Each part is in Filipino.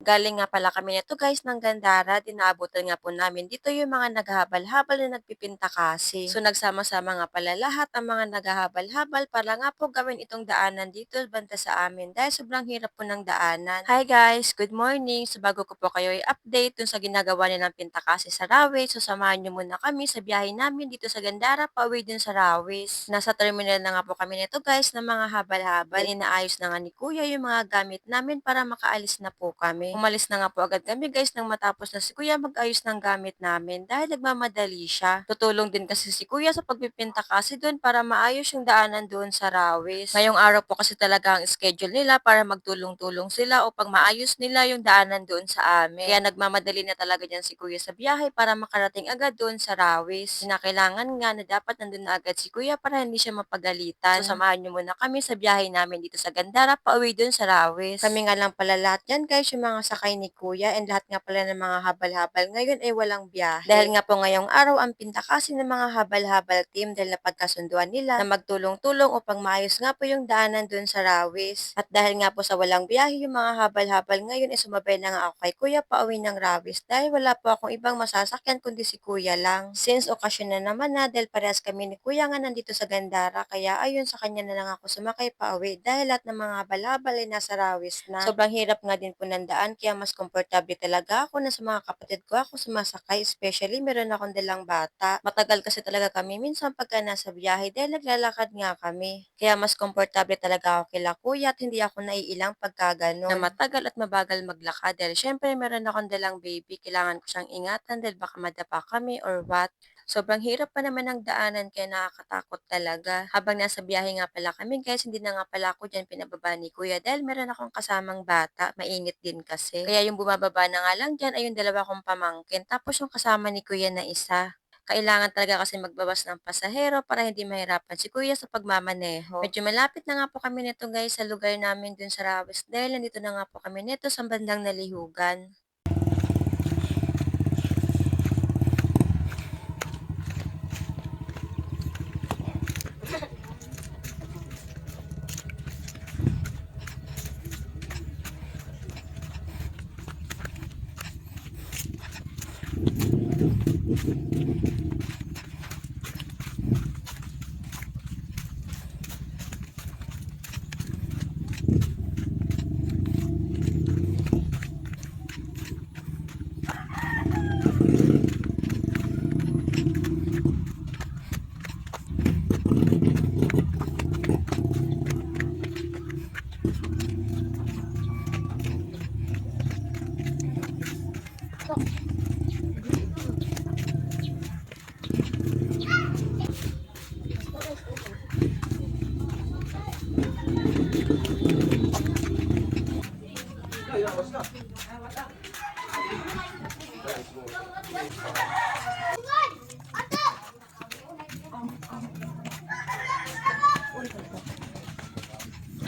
Galing nga pala kami nito guys ng Gandara, dinaabutan nga po namin dito yung mga naghahabal-habal na nagpipinta kasi. So nagsama-sama nga pala lahat ang mga naghahabal-habal para nga po gawin itong daanan dito banda sa amin dahil sobrang hirap po ng daanan. Hi guys, good morning. So bago ko po kayo i-update dun sa ginagawa nilang pinta kasi sa Rawis, so samahan niyo muna kami sa biyahe namin dito sa Gandara pauwi din sa Rawis. Nasa terminal na nga po kami nito guys ng mga habal-habal. Inaayos na nga ni Kuya yung mga gamit namin para makaalis na po kami. Umalis na nga po agad kami guys nang matapos na si Kuya mag-ayos ng gamit namin dahil nagmamadali siya. Tutulong din kasi si Kuya sa pagpipinta kasi doon para maayos yung daanan doon sa Rawis. Ngayong araw po kasi talaga ang schedule nila para magtulong-tulong sila upang maayos nila yung daanan doon sa amin. Kaya nagmamadali na talaga dyan si Kuya sa biyahe para makarating agad doon sa Rawis. Kinakailangan nga na dapat nandun na agad si Kuya para hindi siya mapagalitan. So samahan niyo muna kami sa biyahe namin dito sa Gandara pauwi doon sa Rawis. Kami nga lang pala lahat yan guys, yung mga sakay ni Kuya and lahat nga pala ng mga habal-habal ngayon ay walang biyahe. Dahil nga po ngayong araw ang pinta kasi ng mga habal-habal team dahil napagkasunduan nila na magtulong-tulong upang maayos nga po yung daanan dun sa Rawis. At dahil nga po sa walang biyahe yung mga habal-habal ngayon ay sumabay na nga ako kay Kuya pauwi ng Rawis dahil wala po akong ibang masasakyan kundi si Kuya lang. Since okasyon na naman na dahil parehas kami ni Kuya nga nandito sa Gandara kaya ayun sa kanya na lang ako sumakay pauwi dahil lahat ng mga habal-habal ay nasa Rawis na. Sobrang hirap nga din po ng daan kaya mas komportable talaga ako na sa mga kapatid ko ako sumasakay especially meron akong dalang bata. Matagal kasi talaga kami minsan pagka nasa biyahe dahil naglalakad nga kami. Kaya mas komportable talaga ako kila kuya at hindi ako naiilang pagka ganun. Na matagal at mabagal maglakad dahil syempre meron akong dalang baby. Kailangan ko siyang ingatan dahil baka madapa kami or what. Sobrang hirap pa naman ng daanan kaya nakakatakot talaga. Habang nasa biyahe nga pala kami guys, hindi na nga pala ako dyan pinababa ni kuya dahil meron akong kasamang bata, mainit din kasi. Kaya yung bumababa na nga lang dyan ay yung dalawa kong pamangkin. Tapos yung kasama ni kuya na isa. Kailangan talaga kasi magbabas ng pasahero para hindi mahirapan si kuya sa pagmamaneho. Medyo malapit na nga po kami nito guys sa lugar namin dun sa Rawis dahil nandito na nga po kami nito sa bandang nalihugan.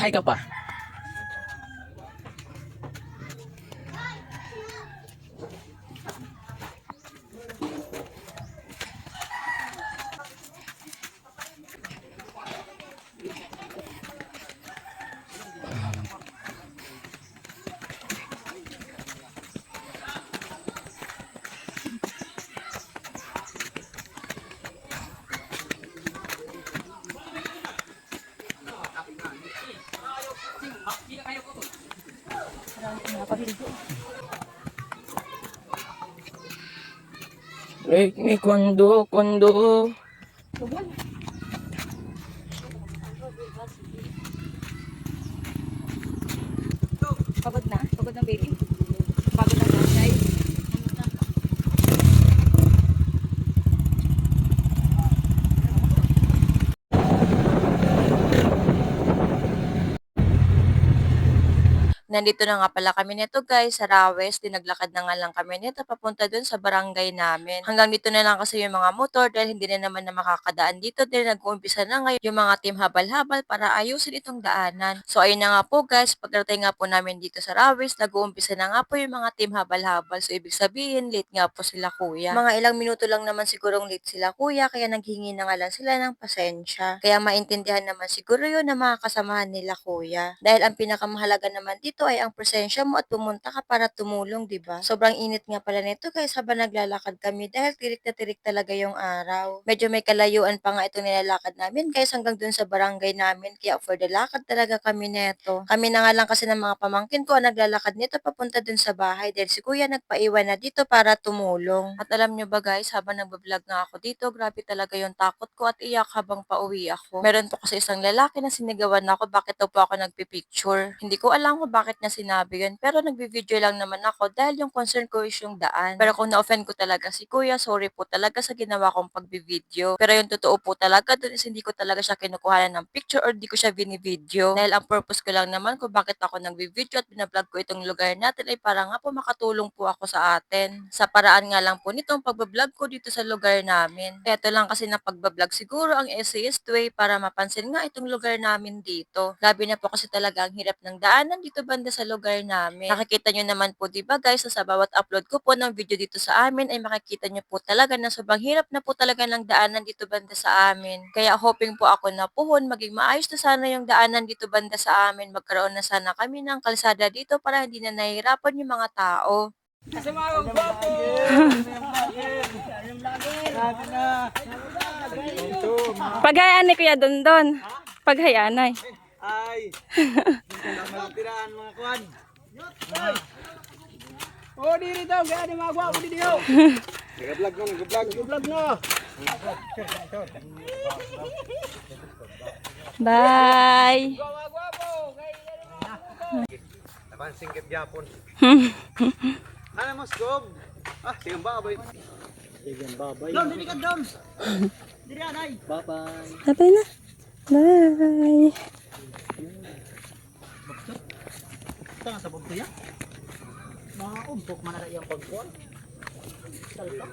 Ay ka pa. Eh, eh, kondo, kondo. Pagod na? Pagod na baby? Pagod Nandito na nga pala kami nito guys sa Rawes. Dinaglakad na nga lang kami nito papunta dun sa barangay namin. Hanggang dito na lang kasi yung mga motor dahil hindi na naman na makakadaan dito dahil nag-uumpisa na ngayon yung mga team habal-habal para ayusin itong daanan. So ayun na nga po guys, pagdating nga po namin dito sa Rawes, nag-uumpisa na nga po yung mga team habal-habal. So ibig sabihin, late nga po sila kuya. Mga ilang minuto lang naman sigurong late sila kuya, kaya naghingi na nga lang sila ng pasensya. Kaya maintindihan naman siguro yun na mga kasamahan nila kuya. Dahil ang pinakamahalaga naman dito nito ay ang presensya mo at pumunta ka para tumulong, di ba? Sobrang init nga pala nito guys habang naglalakad kami dahil tirik na tirik talaga yung araw. Medyo may kalayuan pa nga itong nilalakad namin guys hanggang dun sa barangay namin kaya for the lakad talaga kami neto. Kami na nga lang kasi ng mga pamangkin ko ang naglalakad nito papunta dun sa bahay dahil si kuya nagpaiwan na dito para tumulong. At alam nyo ba guys, habang nagbablog nga ako dito, grabe talaga yung takot ko at iyak habang pauwi ako. Meron po kasi isang lalaki na sinigawan ako bakit daw po ako nagpipicture. Hindi ko alam kung bakit niya sinabi yun pero nagbibideo lang naman ako dahil yung concern ko is yung daan. Pero kung na-offend ko talaga si kuya, sorry po talaga sa ginawa kong pagbibideo. Pero yung totoo po talaga dun is hindi ko talaga siya kinukuha ng picture or di ko siya binivideo. Dahil ang purpose ko lang naman kung bakit ako nagbi-video at binablog ko itong lugar natin ay para nga po makatulong po ako sa atin. Sa paraan nga lang po nitong pagbablog ko dito sa lugar namin. Ito lang kasi na pagbablog siguro ang essayist way para mapansin nga itong lugar namin dito. Grabe na po kasi talaga ang hirap ng daanan dito banda sa lugar namin. Nakikita nyo naman po, di ba guys, na sa bawat upload ko po ng video dito sa amin ay makikita nyo po talaga na sobrang hirap na po talaga ng daanan dito banda sa amin. Kaya hoping po ako na puhon, maging maayos na sana yung daanan dito banda sa amin. Magkaroon na sana kami ng kalsada dito para hindi na nahihirapan yung mga tao. Paghayaan ni Kuya Dondon. Paghayaan ay. Ay! Tiraan mga. Oh, diri daw, gaya ni mga gwapo diri daw. Nag-vlog no, nag-vlog. Nag-vlog no. Bye. Tapan singkit gyapon. Ano mo skob? Ah, sigang babay. Sigang babay. Dom, dili ka dom. Diri anay. Bye-bye. Na. Bye. Tanga sa bugto ya. Mga umpok man na iyang pagkuan. Salta.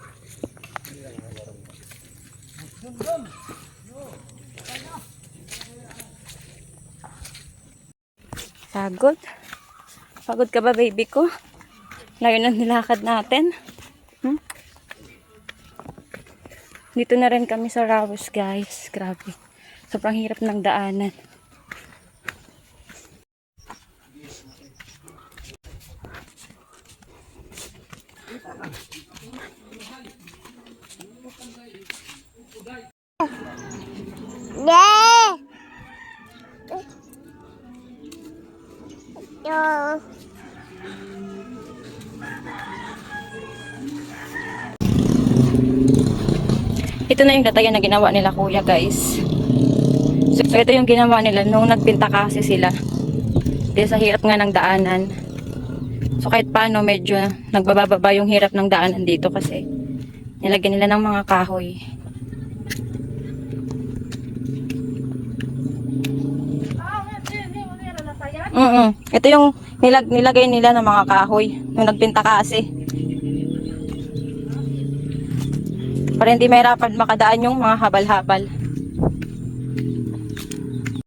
Pagod. Pagod ka ba, baby ko? Layo na nilakad natin. Hmm? Dito na rin kami sa Rawis, guys. Grabe. Sobrang hirap ng daanan. Ito na yung datayan na ginawa nila kuya guys. So, ito yung ginawa nila nung nagpinta kasi sila. Dahil sa hirap nga ng daanan. So kahit paano medyo nagbababa yung hirap ng daanan dito kasi nilagyan nila ng mga kahoy. Mm Ito yung nilag nilagay nila ng mga kahoy nung nagpinta kasi. Para hindi mahirapan makadaan yung mga habal-habal.